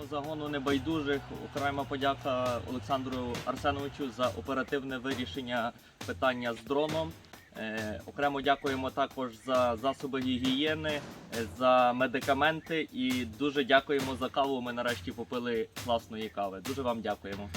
Нашому загону небайдужих окрема подяка Олександру Арсеновичу за оперативне вирішення питання з дроном. Е, Окремо дякуємо також за засоби гігієни, е, за медикаменти і дуже дякуємо за каву. Ми нарешті попили класної кави. Дуже вам дякуємо.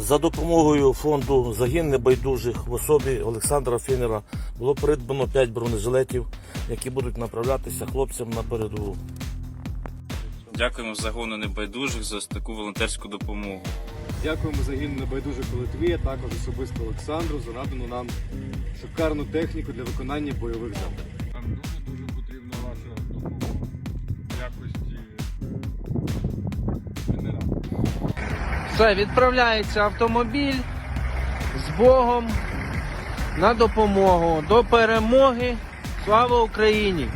За допомогою фонду загін небайдужих в особі Олександра Фінера було придбано 5 бронежилетів, які будуть направлятися хлопцям на передову. Дякуємо загону небайдужих за таку волонтерську допомогу. Дякуємо загину небайдужих у Литві, а також особисто Олександру за надану нам шикарну техніку для виконання бойових завдань. Все, відправляється автомобіль з Богом на допомогу до перемоги. Слава Україні!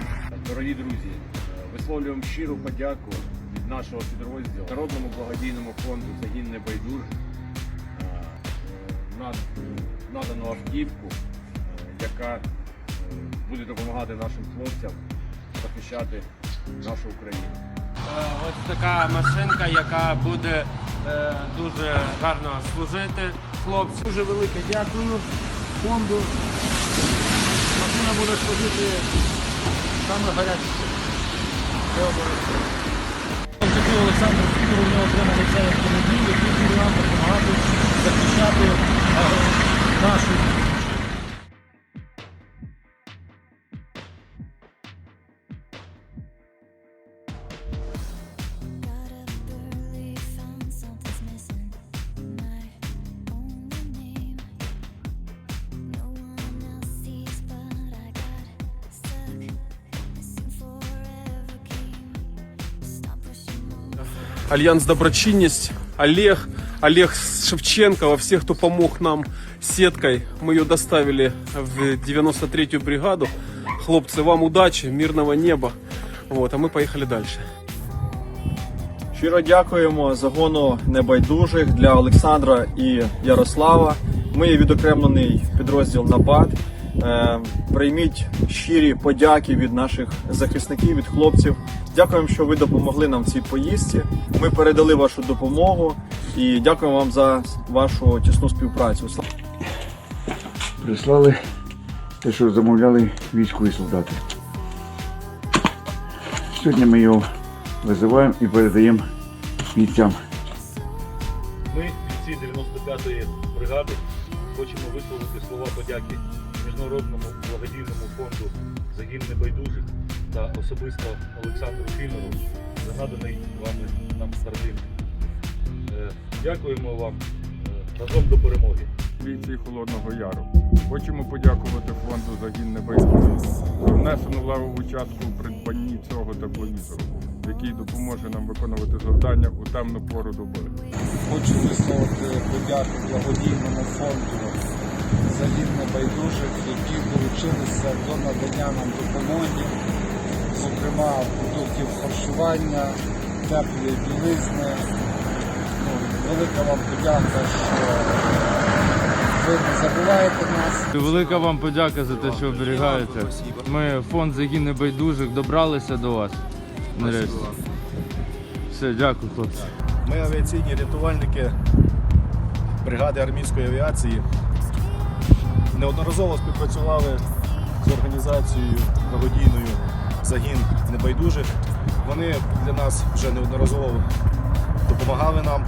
Дорогі друзі, висловлюємо щиру подяку від нашого підрозділу Народному благодійному фонду Загін Небайдужих е, е, на надану автівку, е, яка е, буде допомагати нашим хлопцям захищати нашу Україну. Е, Ось така машинка, яка буде е, дуже гарно служити хлопцям. Дуже велике дякую фонду. Машина буде служити саме обов'язково. Такий Олександр Фідор, у нього отримали цей автомобіль, який буде нам допомагати захищати е, нашу Альянс Доброчинность, Олег, Олег Шевченко, во всех, кто помог нам сеткой. Мы ее доставили в 93-ю бригаду. Хлопцы, вам удачи, мирного неба. Вот, а мы поехали дальше. Щиро дякуємо загону небайдужих для Олександра і Ярослава. Ми є відокремлений підрозділ Напад. Е, Прийміть щирі подяки від наших захисників, від хлопців. Дякуємо, що ви допомогли нам в цій поїздці. Ми передали вашу допомогу і дякуємо вам за вашу тісну співпрацю. Прислали те, що замовляли військові солдати. Сьогодні ми його визиваємо і передаємо бійцям. Ми, бійці 95-ї бригади, хочемо висловити слова подяки Міжнародному благодійному фонду Загін небайдужих та особисто Олександру Фінору за наданий вами нам старлінг. Е, Дякуємо вам Е, разом до перемоги. Бійці Холодного Яру. Хочемо подякувати фонду Загін Небайдужих за внесену левову частку у придбанні цього тепловізору, який допоможе нам виконувати завдання у темну пору доби. Хочу висловити подяку благодійному фонду «Загін небайдужих, які долучилися до надання нам допомоги, зокрема продуктів харчування, теплої білизни. Ну, велика вам подяка, що ви не забуваєте нас. Велика вам подяка за те, що оберігаєте. Ми фонд загін небайдужих добралися до вас. Нарешті. Все, дякую, хлопці. Ми авіаційні рятувальники бригади армійської авіації неодноразово співпрацювали з організацією благодійною загін небайдужих. Вони для нас вже неодноразово допомагали нам.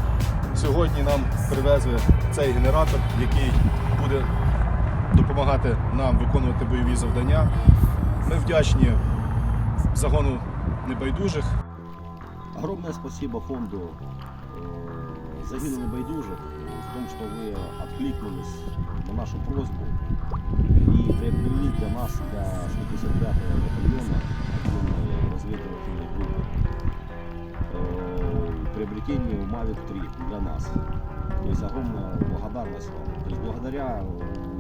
Сьогодні нам привезли цей генератор, який буде допомагати нам виконувати бойові завдання. Ми вдячні загону небайдужих. Огромное спасибо фонду э, «Загину небайдужих» в том, что вы откликнулись на нашу просьбу и приобрели для нас, для 155-го батальона, отдельной разведывательной группы, э, приобретение Mavic 3 для нас. То есть огромная благодарность вам. То есть благодаря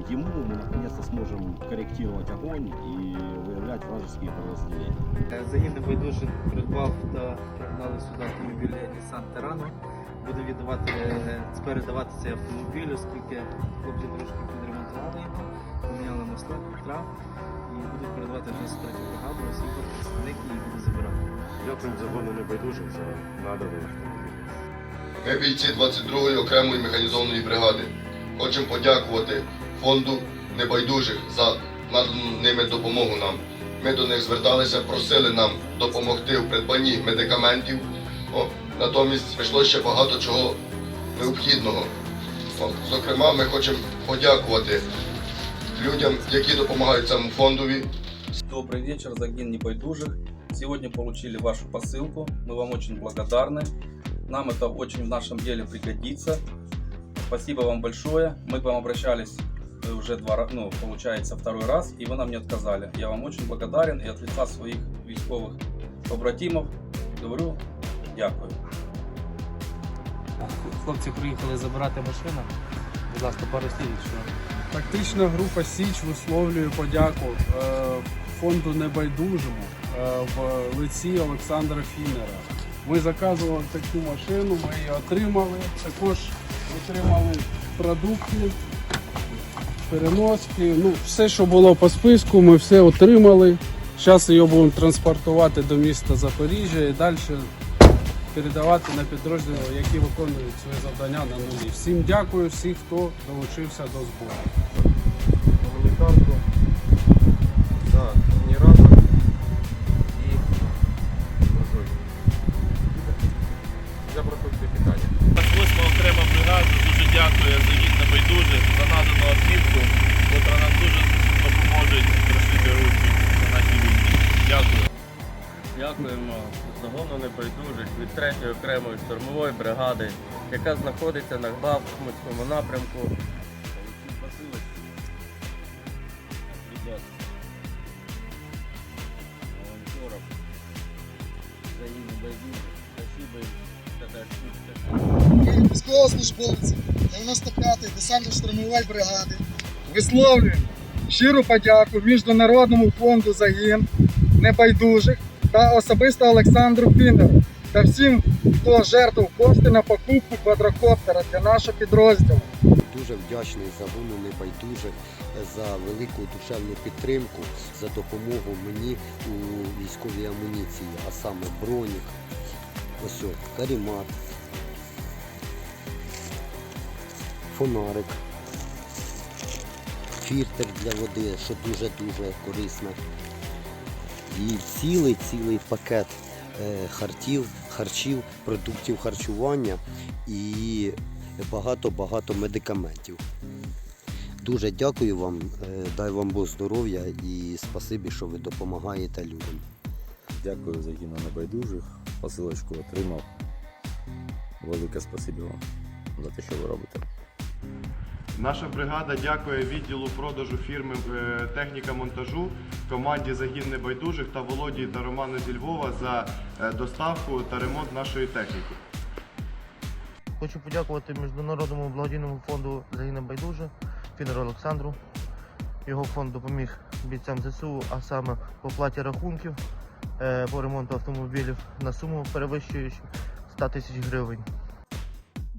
ему мы наконец-то сможем корректировать огонь и выявлять вражеские подразделения. Загін небайдужих придбав та пригнали сюди автомобіль Nissan Terrano. Буду віддавати, передавати цей автомобіль, оскільки хлопці трошки підремонтували його, поміняли масла, фільтра і будуть передавати вже з третю бригаду, всі представники і будуть забирати. Дякую загону небайдужих за наданий Ми бійці 22-ї окремої механізованої бригади. Хочемо подякувати фонду небайдужих за надану ними допомогу нам. Ми до них зверталися, просили нам допомогти в придбанні медикаментів. О, натомість прийшло ще багато чого необхідного. О, зокрема, ми хочемо подякувати людям, які допомагають цьому фондові. Добрый вечер, Загин Небайдужих. Сегодня получили вашу посылку. Мы вам очень благодарны. Нам это очень в нашем деле пригодится. Спасибо вам большое. Мы к вам обращались э, уже два раза, ну, получается, второй раз, и вы нам не отказали. Я вам очень благодарен и от лица своих військовых побратимов говорю дякую. Хлопці приїхали забирати машину. Будь ласка, пару слів, що Тактична група Січ висловлює подяку е, фонду Небайдужому е, в лиці Олександра Фінера. Ми заказували таку машину, ми її отримали. Також отримали продукти, переноски. Ну, все, що було по списку, ми все отримали. Зараз її будемо транспортувати до міста Запоріжжя і далі передавати на підрозділи, які виконують свої завдання на нулі. Всім дякую, всіх, хто долучився до збору. 3-ї окремої штурмової бригади, яка знаходиться на Бахмутському напрямку. Волонтеров, взаимно небайдужих. Спасибо им, когда 95-ї десантно-штурмової бригади висловлюємо щиру подяку Міжнародному фонду загін небайдужих та особисто Олександру Фінеру та всім, хто жертвував кошти на покупку квадрокоптера для нашого підрозділу. Дуже вдячний загону небайдужих за велику душевну підтримку, за допомогу мені у військовій амуніції, а саме бронік, ось о, карімат, фонарик, фільтр для води, що дуже-дуже корисно. І цілий-цілий пакет е, хартів, харчів, продуктів харчування і багато-багато медикаментів. Дуже дякую вам, е, дай вам Бог здоров'я і спасибі, що ви допомагаєте людям. Дякую за гіна небайдужих. Посилочку отримав. Велике спасибі вам за те, що ви робите. Наша бригада дякує відділу продажу фірми е, техніка монтажу, команді Загін Небайдужих та Володі та Роману зі Львова за е, доставку та ремонт нашої техніки. Хочу подякувати Міжнародному благодійному фонду Загине Байдуже, Фінеру Олександру. Його фонд допоміг бійцям ЗСУ, а саме по оплаті рахунків е, по ремонту автомобілів на суму перевищуючи 100 тисяч гривень.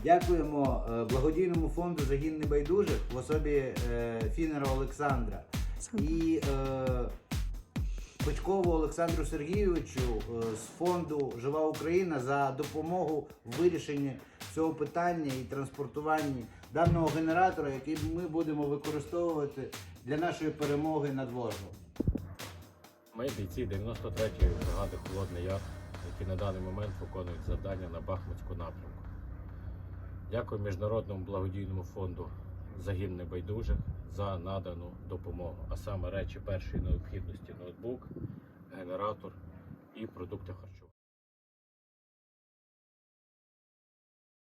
Дякуємо е, благодійному фонду Загін Небайдужих в особі е, Фінера Олександра і е, Олександру Сергійовичу з фонду Жива Україна за допомогу в вирішенні цього питання і транспортуванні даного генератора, який ми будемо використовувати для нашої перемоги над ворогом. Ми бійці 93-ї бригади Холодний Яр, які на даний момент виконують завдання на Бахмутську напрямку. Дякую Міжнародному благодійному фонду Загін Небайдужих за надану допомогу, а саме речі першої необхідності ноутбук, генератор і продукти харчування.